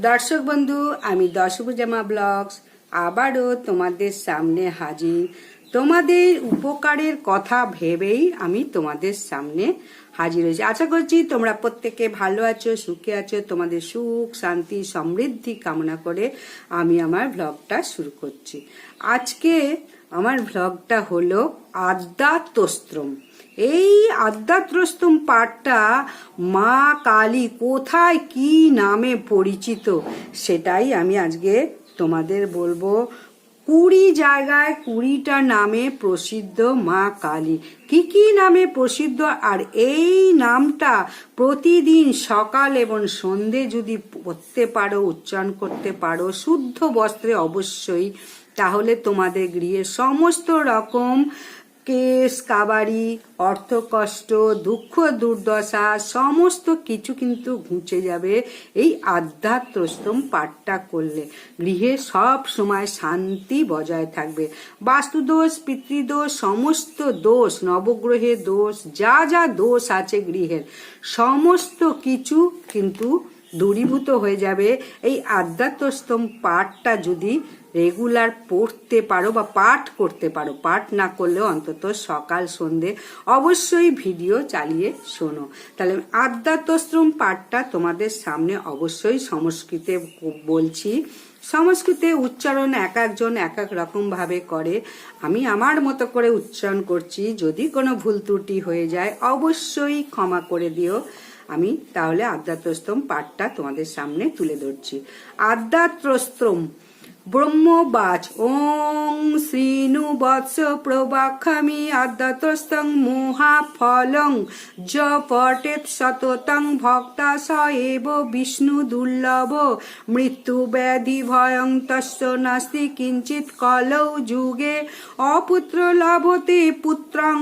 দর্শক বন্ধু, আমি দশভুজামা ব্লগস আবারও তোমাদের সামনে হাজির। তোমাদের উপকারের কথা ভেবেই আমি তোমাদের সামনে হাজির হয়েছি। আশা করছি তোমরা প্রত্যেকে ভালো আছো, সুখে আছো, তোমাদের সুখ, শান্তি, সমৃদ্ধি কামনা করে আমি আমার ব্লগটা শুরু করছি। আজকে আমার ভ্লগটা হলো আদ্যাতস্ত্রম এই আদ্যাত্রস্তম পাঠটা মা কালী কোথায় কি নামে পরিচিত সেটাই আমি আজকে তোমাদের বলব। কুড়ি জায়গায় কুড়িটা নামে প্রসিদ্ধ মা কালী। কি কি নামে প্রসিদ্ধ? আর এই নামটা প্রতিদিন সকাল এবং সন্ধে যদি পড়তে পারো, উচ্চারণ করতে পারো, শুদ্ধ বস্ত্রে অবশ্যই তাহলে তোমাদের গৃহে সমস্ত রকম কেস কাবারি অর্থকষ্ট দুঃখ, দুর্দশা, সমস্ত কিছু কিন্তু ঘুচে যাবে এই আধ্যাত্মস্তম পাঠটা করলে। গৃহে সব সময় শান্তি বজায় থাকবে। বাস্তুদোষ, পিতৃদোষ, সমস্ত দোষ নবগ্রহের দোষ, যা যা দোষ আছে গৃহের, সমস্ত কিছু কিন্তু দূরীভূত হয়ে যাবে। এই আধ্যাত্মস্তম পাঠটা যদি রেগুলার পড়তে পারো বা পাঠ করতে পারো। পাঠ না করলেও অন্তত সকাল, সন্ধে অবশ্যই ভিডিও চালিয়ে শোনো। তাহলে আধ্যাত্মশ্রম পাঠটা তোমাদের সামনে অবশ্যই সংস্কৃতে বলছি। সংস্কৃতে উচ্চারণ এক একজন এক এক রকম ভাবে করে। আমি আমার মতো করে উচ্চারণ করছি। যদি কোনো ভুল ত্রুটি হয়ে যায়, অবশ্যই ক্ষমা করে দিও। আমি তাহলে আধ্যাত্মস্তম পাঠটা তোমাদের সামনে তুলে ধরছি। আধ্যাত্মস্ত্রম ব্রহ্মবাচ। ওং শ্রীনু বৎস প্রবাক্ষামি আদ্যাতস্তং মহাফলং। য পটেত সততং ভক্তা স এব বিষ্ণু দুর্লভ। মৃত্যু ব্যাধি ভয়ং তস্য নাস্তি কিঞ্চিত কলৌ যুগে। অপুত্র লভতে পুত্রং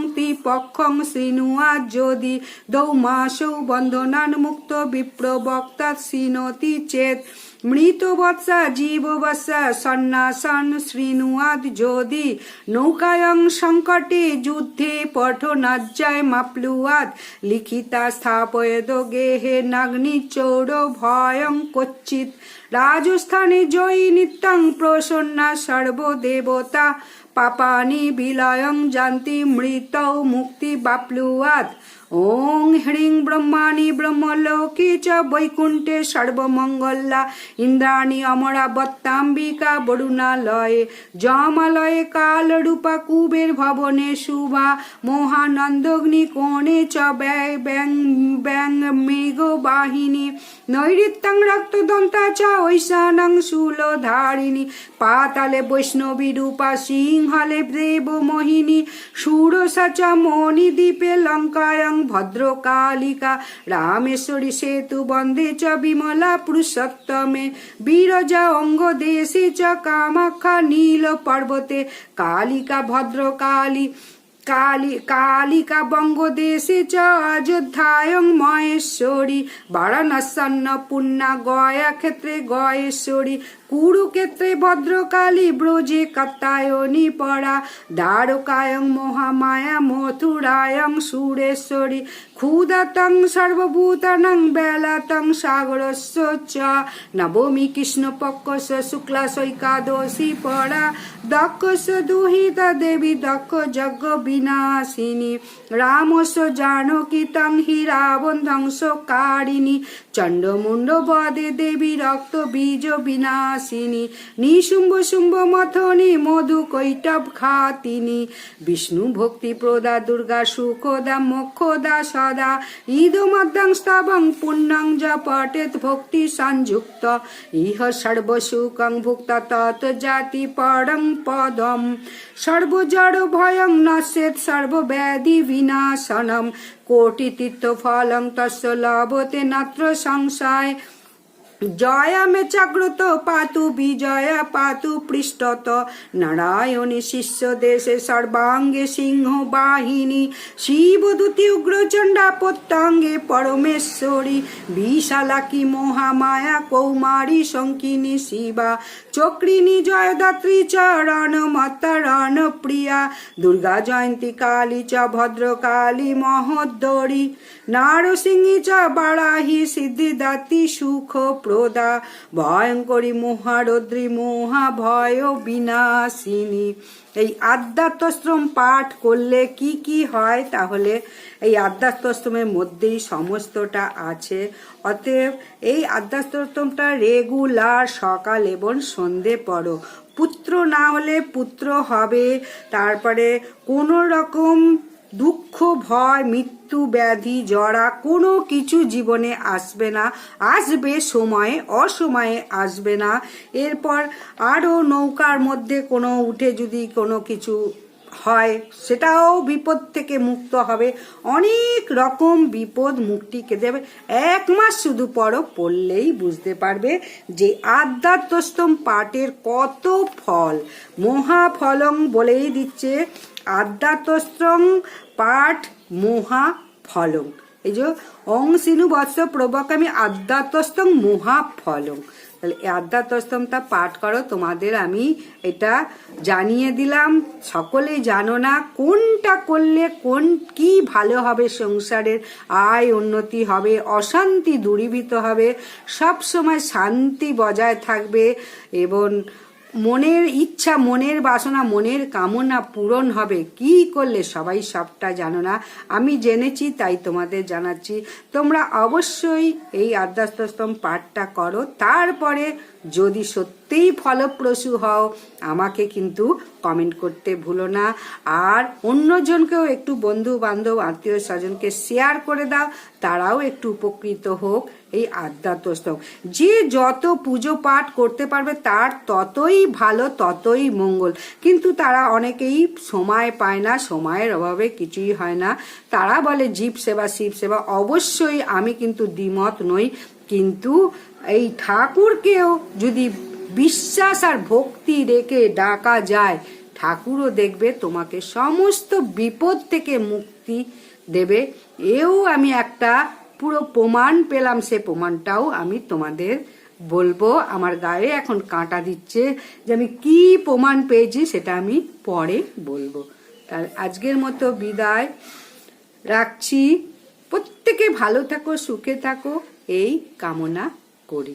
পক্ষং শ্রীনুয়া যদি। দৌমাসৌ বন্ধনান মুক্ত বিপ্র বক্তা শ্রীণতি চেত। মৃত বৎসা জীব বৎসা সন্ন্যাসন শ্রীনুয়াদ যদি নৌকায়ং সংকটে যুদ্ধে পঠনাজ্জায় মাপ্লুয়াদ লিখিতা স্থাপয়দ গেহে নাগ্নি চৌর ভয়ং কচ্চিত রাজস্থানে জয়ী নিত্যং প্রসন্না সর্বদেবতা পাপানি বিলয়ং জান্তি মৃত মুক্তি বাপ্লুয়াদ ওং হ্রিং ব্রহ্মাণি ব্রহ্মলোকে চ বৈকুণ্ঠে সর্বমঙ্গলা ইন্দ্রাণী অমরাবত্তাম্বিকা বরুণালয়ে জমালয়ে কালরূপা কুবের ভবনে শুভা মহানন্দগ্নি কোণে চ ব্যাং ব্যাং মেঘ বাহিনী নৈরিত্যং রক্তদন্তা চ ঐশানং শূলধারিণী, পাতালে বৈষ্ণবী রূপা সিংহলে দেব মোহিনী ষোড়শা চ মণিদ্বীপে লঙ্কায়ং ভদ্রকালিকা, রামেশ্বরী সেতু বন্দে চ বিমলা পুরুষোত্তমে, বিরজা অঙ্গ দেশে চ কামাখ্যা নীল পর্বতে, কালিকা ভদ্রকালী কালী, কালিকা বঙ্গদেশে চ, অযোধ্যায়ং মহেশ্বরী। বারাণাসন্ন পুণ্যা গয়া ক্ষেত্রে গয়েশ্বরী। কুরুক্ষেত্রে ভদ্রকালী ব্রজে কাত্তায়নী পড়া। দ্বারকায়ং মহামায়া মথুরায়ং সুরেশ্বরী। ক্ষুদাতং সর্বভূতানং বেলাতং সাগরস্য চ। নবমী কৃষ্ণপক্ষস শুক্লা সৈকাদশী পড়া। দক্ষস দুহিতা দেবী, দক্ষ যজ্ঞ বিনাশিনী রামস জানকী তং হীরাবন ধ্বংসকারিণী। চণ্ডমুণ্ড বদে দেবী রক্ত বীজ বিনাশিনী, নিশুম্ভ শুম্ভ মথনি, মধু কৈটব খাতিনি। বিষ্ণু ভক্তি প্রদা, দুর্গা সুখদা, মোক্ষদা সদা। ইদমদ্যং স্তবং পুণ্যং য পটেত ভক্তি সংযুক্ত। ইহ সর্বসুখং ভুক্ত তত জাতি পরং পদম। সর্বজড় ভয়ং নশ্যেত সর্বব্যাধি বিনাশনম। কোটি তীর্থ ফলং তস্য লভতে নাত্র সংশয় জয়া মে জাগ্রত পাতু বিজয়া পাতু পৃষ্ঠত। নারায়ণী শিষ্য দেশে সর্বাঙ্গে সিংহ বাহিনী শিবদূতি উগ্রচণ্ডা প্রত্যঙ্গে পরমেশ্বরী, বিশালাকি মহামায়া কৌমারী শঙ্কিনী শিবা চক্রিনী জয়দাত্রী চ রণমতরণ প্রিয়া, দুর্গা জয়ন্তী কালী চ ভদ্রকালী মহোদ্দরী, নারসিংহী চ বারাহি সিদ্ধিদাত্রী সুখ প্রদা ভয়ঙ্করী মহারদ্রী মহা ভয় বিনাশিনী। এই আধ্যাত্মশ্রম পাঠ করলে কি কি হয়? তাহলে এই আধ্যাত্মশ্রমের মধ্যেই সমস্তটা আছে। অতএব এই আধ্যাত্মশ্রমটা রেগুলার সকাল এবং সন্ধে পড়ো। পুত্র না হলে পুত্র হবে। তারপরে কোনো রকম দুঃখ, ভয়, মৃত্যু, ব্যাধি জড়া কোনো কিছু জীবনে আসবে না। আসবে সময়ে, অসময়ে আসবে না। এরপর আরও নৌকার মধ্যে কোনো উঠে যদি কোনো কিছু হয়, সেটাও বিপদ থেকে মুক্ত হবে। অনেক রকম বিপদ মুক্তিকে দেবে এক মাস শুধু পরও পড়লেই বুঝতে পারবে যে আধ্যাত্মস্তম পাটের কত ফল। মহাফলং বলেই দিচ্ছে আধ্যাত্মস্ত্রং পাঠ মহা ফলং এই যে অং সিনু বৎস প্রবকামী আধ্যাত্মস্তং মহা ফলং তাহলে আধ্যাত্মস্তমটা পাঠ করো, তোমাদের আমি এটা জানিয়ে দিলাম। সকলেই জানো না কোনটা করলে কোন কি ভালো হবে সংসারের, আয় উন্নতি হবে, অশান্তি দূরীভূত হবে সব সময় শান্তি বজায় থাকবে এবং মনের ইচ্ছা, মনের বাসনা, মনের কামনা পূরণ হবে। কি করলে সবাই সবটা জানো না? আমি জেনেছি, তাই তোমাদের জানাচ্ছি। তোমরা অবশ্যই এই আধ্যাত্মস্তম পাঠটা করো। তারপরে যদি সত্যিই ফলপ্রসূ হও, আমাকে কিন্তু কমেন্ট করতে ভুলো না। আর অন্যজনকেও একটু বন্ধু বান্ধব আত্মীয় স্বজনকে শেয়ার করে দাও। তারাও একটু উপকৃত হোক। এই আধ্যাত্মস্তম যে যত পুজো পাঠ করতে পারবে, তার ততই ভালো, ততই মঙ্গল। কিন্তু তারা অনেকেই সময় পায় না, সময়ের অভাবে কিছুই হয় না। তারা বলে, জীব সেবা, শিব সেবা, অবশ্যই আমি কিন্তু দ্বিমত নই। কিন্তু এই ঠাকুরকেও যদি বিশ্বাস আর ভক্তি রেখে ডাকা যায়, ঠাকুরও দেখবে তোমাকে সমস্ত বিপদ থেকে মুক্তি দেবে। এও আমি একটা পুরো প্রমাণ পেলাম, সে প্রমাণটাও আমি তোমাদের বলব। আমার গায়ে এখন কাঁটা দিচ্ছে যে আমি কি প্রমাণ পেয়েছি সেটা আমি পরে বলব। তার আজকের মতো বিদায়। রাখছি। প্রত্যেকে ভালো থাকো, সুখে থাকো, এই কামনা করি।